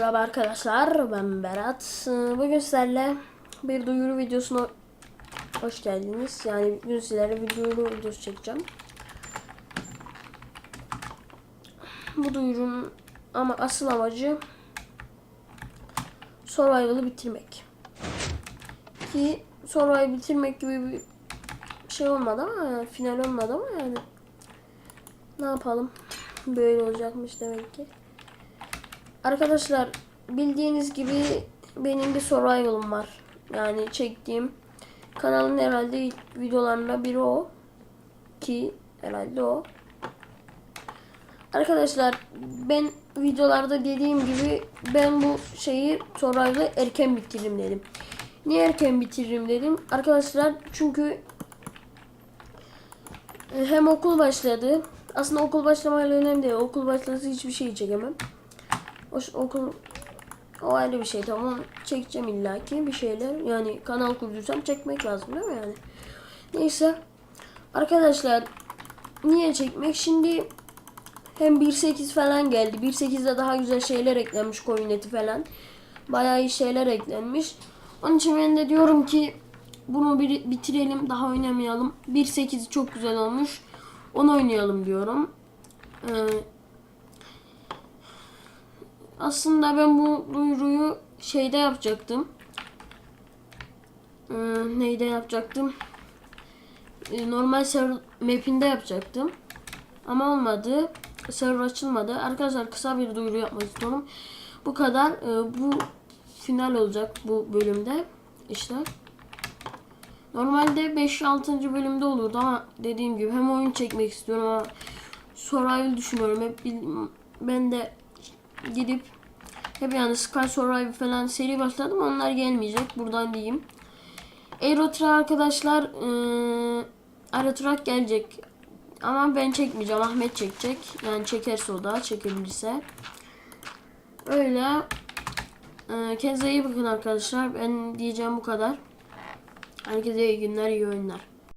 arkadaşlar ben Berat. Bugün sizlerle bir duyuru videosuna hoş geldiniz. Yani bugün sizlerle bir duyuru videosu çekeceğim. Bu duyurunun ama asıl amacı Survival'ı bitirmek. Ki Survival'ı bitirmek gibi bir şey olmadı ama final olmadı ama yani ne yapalım böyle olacakmış demek ki. Arkadaşlar bildiğiniz gibi benim bir survival'ım var. Yani çektiğim kanalın herhalde ilk videolarında biri o. Ki herhalde o. Arkadaşlar ben videolarda dediğim gibi ben bu şeyi survival'ı erken bitiririm dedim. Niye erken bitiririm dedim? Arkadaşlar çünkü hem okul başladı. Aslında okul başlamayla önemli değil. Okul başlasa hiçbir şey çekemem. O, okul o ayrı bir şey tamam çekeceğim illaki bir şeyler. Yani kanal kurduysam çekmek lazım değil mi yani? Neyse. Arkadaşlar niye çekmek? Şimdi hem 1.8 falan geldi. 1.8'de daha güzel şeyler eklenmiş community falan. Bayağı iyi şeyler eklenmiş. Onun için ben de diyorum ki bunu bir bitirelim daha oynamayalım. 1.8 çok güzel olmuş. Onu oynayalım diyorum. Ee, aslında ben bu duyuruyu şeyde yapacaktım. Ee, neyde yapacaktım? Ee, normal server map'inde yapacaktım. Ama olmadı. Server açılmadı. Arkadaşlar kısa bir duyuru yapmak istiyorum. Bu kadar. Ee, bu final olacak bu bölümde. İşte. Normalde 5-6. bölümde olurdu ama dediğim gibi hem oyun çekmek istiyorum ama Survival düşünüyorum. Hep ben de gidip hep yani Sky Survivor falan seri başladım onlar gelmeyecek buradan diyeyim. Aerotra arkadaşlar eee Aerotrak gelecek ama ben çekmeyeceğim Ahmet çekecek yani çekerse o da çekebilirse. Öyle eee kendinize iyi bakın arkadaşlar ben diyeceğim bu kadar. Herkese iyi günler iyi oyunlar.